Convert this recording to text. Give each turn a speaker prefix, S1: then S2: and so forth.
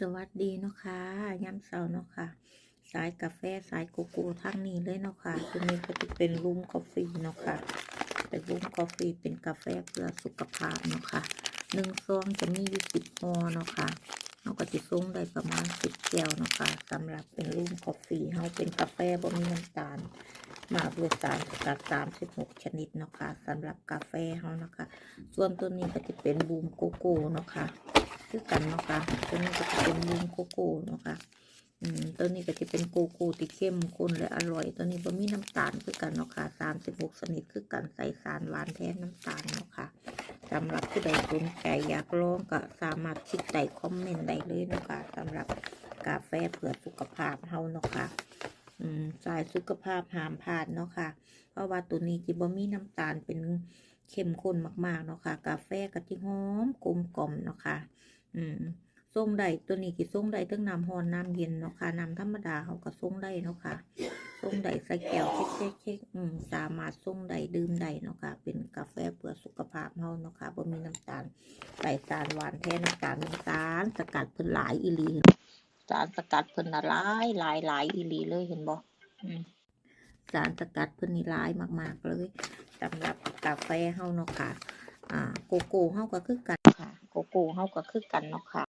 S1: สวัสดีเนาะค่ะยามเช้าเนาะค่ะ สายกาแฟสายโกโก้ทั้งนี้เลยเนาะค่ะตัวนี้ก็จะเป็นรูมกาแฟเนาะค่ะ เป็นรูมกาแฟเป็นกาแฟเพื่อสุขภาพเนาะค่ะหนึ่งซองจะมีอยู่สิบห่อเนาะค่ะเราก็จะส่งได้ประมาณสิบแก้วเนาะค่ะสำหรับเป็นรูมกาแฟเฮาเป็นกาแฟบ่มีน้ำตาลมาด้วยสารสกัดสามสิบหกชนิดเนาะค่ะสำหรับกาแฟเฮาเนาะค่ะส่วนตัวนี้ก็จะเป็นบูมโกโก้เนาะค่ะ คือกันเนาะค่ะตัวนี้ก็จะเป็นบูมโกโก้เนาะค่ะอืมตัวนี้ก็จะเป็นโกโก้ที่เข้มข้นและอร่อย ตัวนี้บ่มีน้ำตาลคือกันเนาะค่ะสามสิบหกชนิดคือกันใส่สารหวานแทนน้ำตาลเนาะค่ะสำหรับผู้ใดสนใจอยากลองก็สามารถคิดใส่คอมเมนต์ได้เลยเนาะค่ะสำหรับกาแฟเพื่อสุขภาพเฮาเนาะค่ะอืมสายสุขภาพห้ามพลาดเนาะค่ะ เพราะว่าตัวนี้จิบ่มีน้ำตาลเป็นเข้มข้นมากๆเนาะค่ะ กาแฟก็จิหอมกลมกล่อมเนาะค่ะ อืมส่งได้ตัวนี้กี่ส่งได้ทั้งน้ำร้อนน้ำเย็นเนาะค่ะน้ำธรรมดาเขาก็ส่งได้เนาะค่ะส่งได้ใส่แก้วเช็คๆๆอืมสามารถส่งได้ดื่มได้เนาะค่ะเป็นกาแฟเพื่อสุขภาพเฮาเนาะค่ะบ่มีน้ำตาลใส่สารหวานแทนน้ำตาลน้ำตาลสกัดเพิ่นหลายอีหลีสารสกัดเพิ่นหลายหลายหลายอีหลีเลยเห็นบ่อืมสารสกัดเพิ่นนี่หลายมาก ๆ เลยสำหรับกาแฟเฮาเนาะค่ะอ่าโกโก้เฮาก็คือกันค่ะ กู้เราก็คือกันเนาะค่ะ